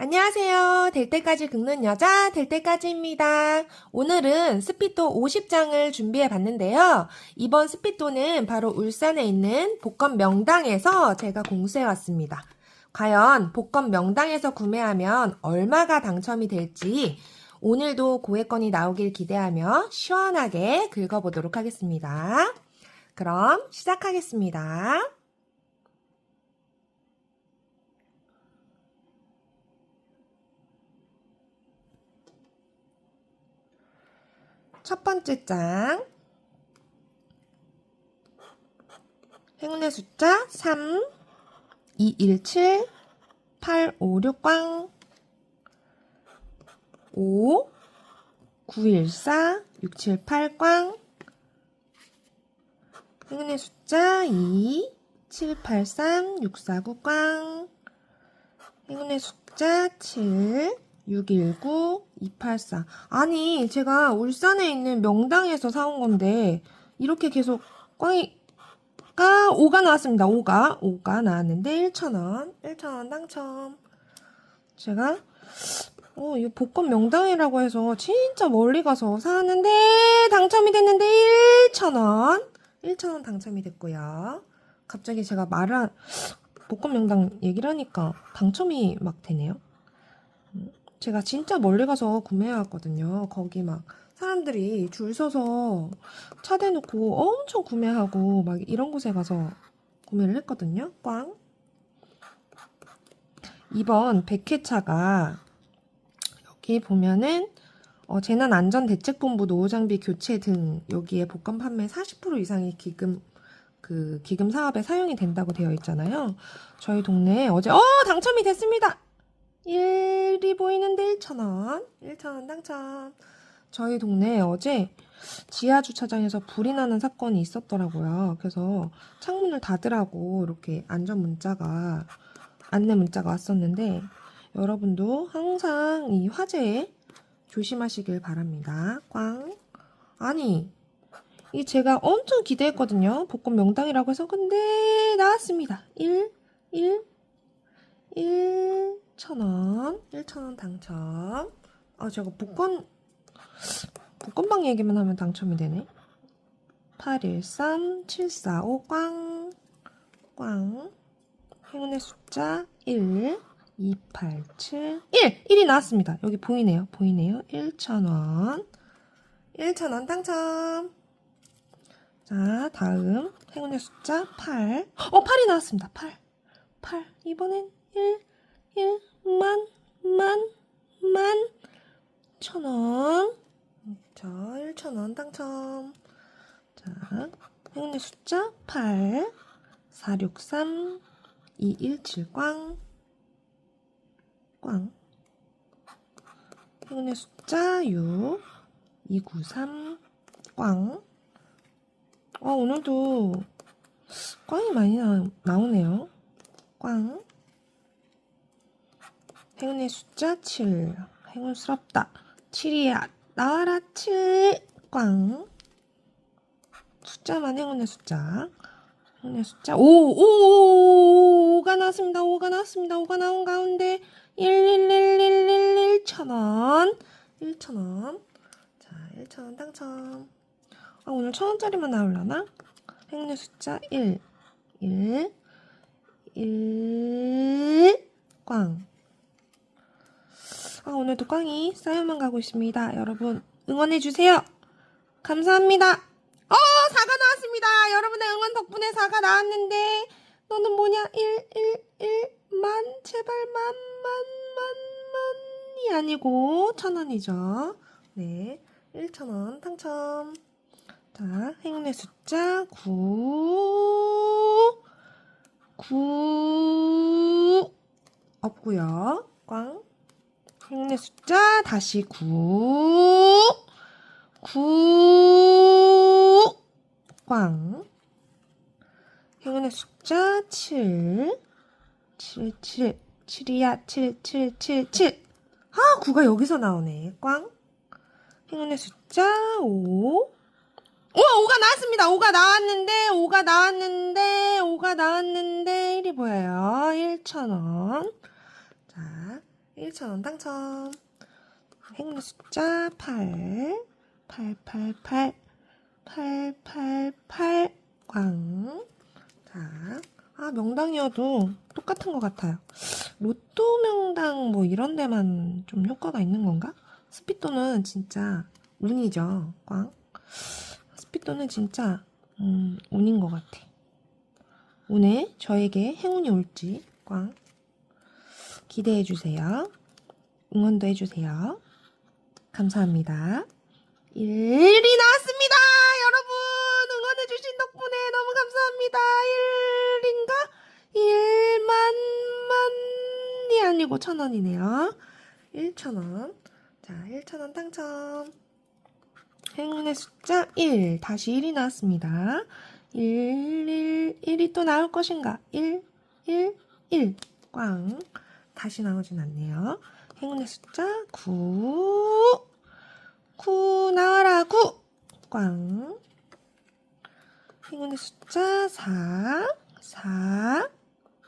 안녕하세요. 될 때까지 긁는 여자, 될 때까지입니다. 오늘은 스피또 50장을 준비해 봤는데요. 이번 스피또는 바로 울산에 있는 복권 명당에서 제가 공수해 왔습니다. 과연 복권 명당에서 구매하면 얼마가 당첨이 될지 오늘도 고액권이 나오길 기대하며 시원하게 긁어보도록 하겠습니다. 그럼 시작하겠습니다. 첫 번째 장. 행운의 숫자 3, 217, 856 꽝, 5, 914, 678 꽝, 행운의 숫자 2, 783, 649 꽝, 행운의 숫자 7, 619, 284. 아니, 제가 울산에 있는 명당에서 사온 건데, 이렇게 계속 꽝이, 가 5가 나왔습니다. 5가. 5가 나왔는데, 1,000원. 1,000원 당첨. 제가, 어, 이 복권 명당이라고 해서 진짜 멀리 가서 사왔는데, 당첨이 됐는데, 1,000원. 1,000원 당첨이 됐고요. 갑자기 제가 말을, 한- 복권 명당 얘기를 하니까 당첨이 막 되네요. 제가 진짜 멀리 가서 구매해왔거든요. 거기 막 사람들이 줄 서서 차 대놓고 엄청 구매하고 막 이런 곳에 가서 구매를 했거든요. 꽝. 이번 100회차가 여기 보면은 어, 재난안전대책본부 노후장비 교체 등 여기에 복권 판매 40% 이상의 기금 그 기금 사업에 사용이 된다고 되어 있잖아요. 저희 동네에 어제 어 당첨이 됐습니다. 1이 보이는데 1,000원. 1,000원 당첨. 저희 동네에 어제 지하 주차장에서 불이 나는 사건이 있었더라고요. 그래서 창문을 닫으라고 이렇게 안전 문자가 안내 문자가 왔었는데 여러분도 항상 이 화재에 조심하시길 바랍니다. 꽝. 아니, 이 제가 엄청 기대했거든요. 복권 명당이라고 해서 근데 나왔습니다. 1 1 1,000원, 1,000원 당첨. 아, 제가 복권, 복권방 얘기만 하면 당첨이 되네. 813, 745, 꽝, 꽝. 행운의 숫자 1, 287, 1! 1이 나왔습니다. 여기 보이네요. 보이네요. 1,000원. 1,000원 당첨. 자, 다음. 행운의 숫자 8. 어, 8이 나왔습니다. 8. 8. 이번엔 1, 1, 만, 만, 만, 천 원. 자, 1천 원 당첨. 자, 행운의 숫자 8, 463, 217 꽝, 꽝. 행운의 숫자 6, 293 꽝. 어, 오늘도 꽝이 많이 나, 나오네요. 꽝. 행운의 숫자 7. 행운스럽다. 7이야. 나와라 7. 꽝. 숫자만 행운의 숫자. 행운의 숫자 5. 5. 5가 나왔습니다. 5가 나왔습니다. 5가 나온 가운데 1, 1, 1, 1, 1, 1,000원. 1,000원. 자, 1,000원 당첨. 아, 오늘 1,000원짜리만 나오려나? 행운의 숫자 1. 1. 1. 꽝. 아, 오늘도 꽝이 쌓여만 가고 있습니다. 여러분, 응원해주세요. 감사합니다. 어, 4가 나왔습니다. 여러분의 응원 덕분에 4가 나왔는데, 너는 뭐냐? 1, 1, 1, 만, 제발, 만, 만, 만, 만이 아니고, 천 원이죠. 네. 1,000원 당첨. 자, 행운의 숫자 9, 9, 없고요. 꽝. 행운의 숫자 다시 9 9 꽝 행운의 숫자 7 7 7 7이야 7 7 7 7 아, 9가 여기서 나오네. 꽝. 행운의 숫자 5 오, 5가 나왔습니다. 5가 나왔는데, 5가 나왔는데, 5가 나왔는데, 1이 보여요. 1,000원. 자, 1,000원 당첨. 행운의 숫자 8, 8, 8, 8, 8, 8, 8, 광. 자, 아, 명당이어도 똑같은 것 같아요. 로또 명당 뭐 이런 데만 좀 효과가 있는 건가? 스피또는 진짜 운이죠, 꽝. 스피또는 진짜, 음, 운인 것 같아. 오늘 저에게 행운이 올지, 꽝. 기대해 주세요. 응원도 해 주세요. 감사합니다. 1이 나왔습니다! 여러분! 응원해 주신 덕분에 너무 감사합니다. 1인가? 1만, 만이 아니고 천원이네요. 1천원. 자, 1천원 당첨. 행운의 숫자 1. 다시 1이 나왔습니다. 1, 1, 1이 또 나올 것인가? 1, 1, 1. 꽝. 다시 나오진 않네요. 행운의 숫자 9. 9 나와라 9. 꽝. 행운의 숫자 4. 4.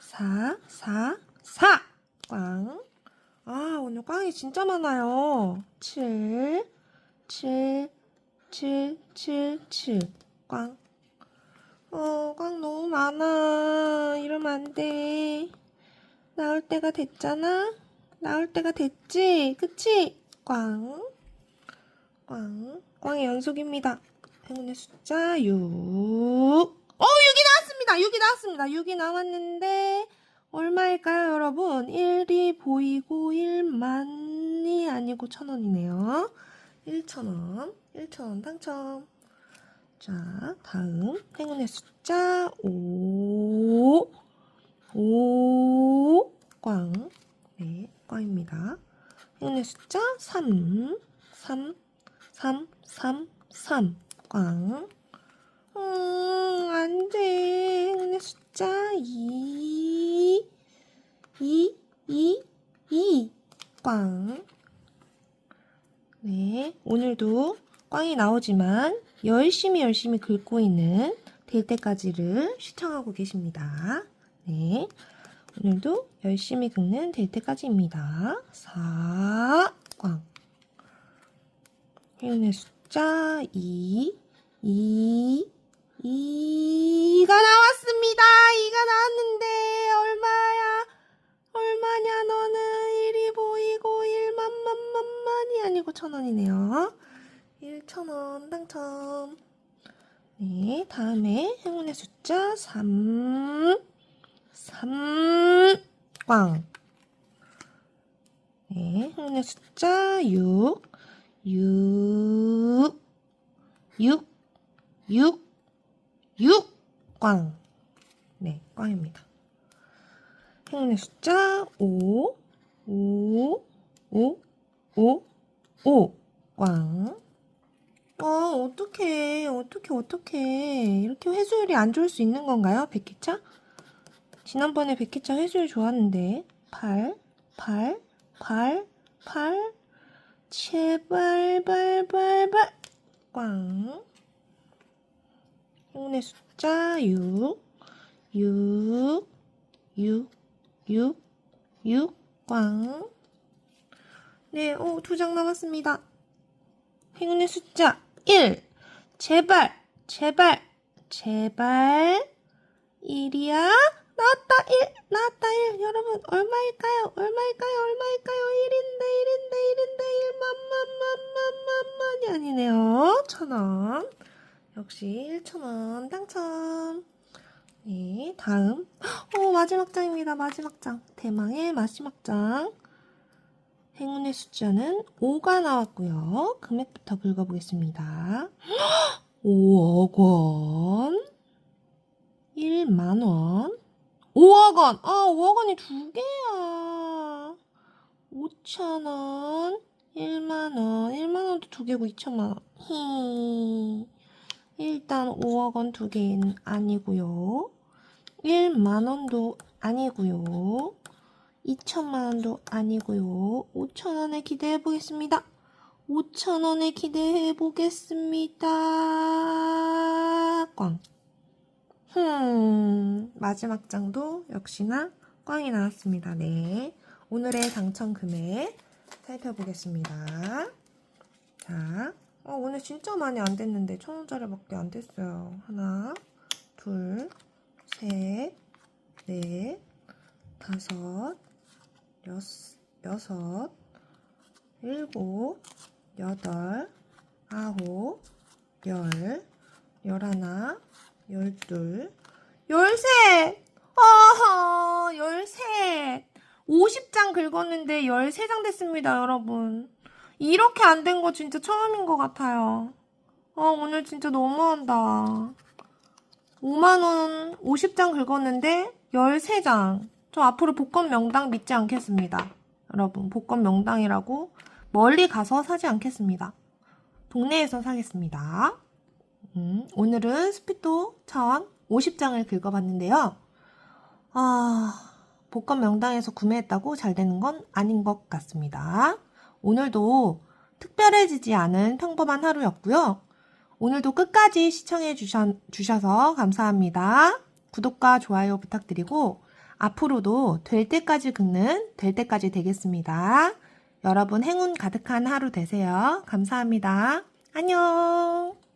4. 4. 4. 꽝. 아, 오늘 꽝이 진짜 많아요. 7. 7. 7. 7. 7. 꽝. 어, 꽝 너무 많아. 이러면 안 돼. 나올 때가 됐잖아? 나올 때가 됐지? 그치? 꽝. 꽝. 꽝의 연속입니다. 행운의 숫자 6. 어, 6이 나왔습니다. 6이 나왔습니다. 6이 나왔는데, 얼마일까요, 여러분? 1이 보이고 1만이 아니고 1000원이네요. 1,000원. 1,000원 당첨. 자, 다음. 행운의 숫자 5. 5. 꽝. 네, 꽝입니다. 행운의 숫자 3. 3. 3. 3. 3. 꽝. 음, 안 돼. 행운의 숫자 2. 2. 2. 2. 꽝. 네, 오늘도 꽝이 나오지만 열심히 열심히 긁고 있는 될 때까지를 시청하고 계십니다. 네, 오늘도 열심히 긁는 될 때까지입니다. 4, 꽝. 행운의 숫자 2, 2, 2가 나왔습니다. 2가 나왔는데 얼마야? 얼마냐 너는 1이 보이고 1만만만만이 아니고 천원이네요. 1천원 당첨. 네, 다음에 행운의 숫자 3, 3, 꽝. 네, 행운의 숫자 6, 6, 6, 6, 6, 꽝. 네, 꽝입니다. 행운의 숫자 5, 5, 5, 5, 5, 꽝. 어, 어떡해, 어떡해, 어떡해. 이렇게 회수율이 안 좋을 수 있는 건가요, 백기차? 지난번에 백기차 회수율 좋았는데. 8, 8, 8, 8, 제발, 발, 발, 발, 꽝. 행운의 숫자 6, 6, 6, 6, 6, 꽝. 네, 오, 두 장 남았습니다. 행운의 숫자 1. 제발, 제발, 제발. 1이야? 나왔다, 1, 나왔다, 1. 여러분, 얼마일까요? 얼마일까요? 얼마일까요? 1인데, 1인데, 1인데, 1만, 만, 만, 만, 만, 만이 아니네요. 천원. 역시 1천원 당첨. 네, 다음. 어, 마지막 장입니다. 마지막 장. 대망의 마지막 장. 행운의 숫자는 5가 나왔고요. 금액부터 긁어보겠습니다. 5억 원. 1만 원. 5억 원. 아, 5억 원이 두 개야. 5천 원. 1만 원. 1만 원도 두 개고 2천만 원. 히. 일단 5억 원 두 개는 아니고요. 1만 원도 아니고요. 2천만 원도 아니고요. 5천 원에 기대해 보겠습니다. 5천 원에 기대해 보겠습니다. 꽝. 흠, 마지막 장도 역시나 꽝이 나왔습니다. 네. 오늘의 당첨 금액 살펴보겠습니다. 자, 어, 오늘 진짜 많이 안 됐는데 천 원짜리밖에 안 됐어요. 하나, 둘, 셋, 넷, 다섯, 여섯, 여섯, 일곱, 여덟, 아홉, 열, 열하나, 열둘, 열셋! 어허, 열셋! 50장 긁었는데 13장 됐습니다, 여러분. 이렇게 안 된 거 진짜 처음인 것 같아요. 아, 오늘 진짜 너무한다. 5만원 50장 긁었는데 13장. 저 앞으로 복권 명당 믿지 않겠습니다. 여러분, 복권 명당이라고 멀리 가서 사지 않겠습니다. 동네에서 사겠습니다. 음, 오늘은 스피또 차원 50장을 긁어봤는데요. 아, 복권 명당에서 구매했다고 잘 되는 건 아닌 것 같습니다. 오늘도 특별해지지 않은 평범한 하루였고요. 오늘도 끝까지 시청해 주셔, 주셔서 감사합니다. 구독과 좋아요 부탁드리고 앞으로도 될 때까지 긁는 될 때까지 되겠습니다. 여러분 행운 가득한 하루 되세요. 감사합니다. 안녕.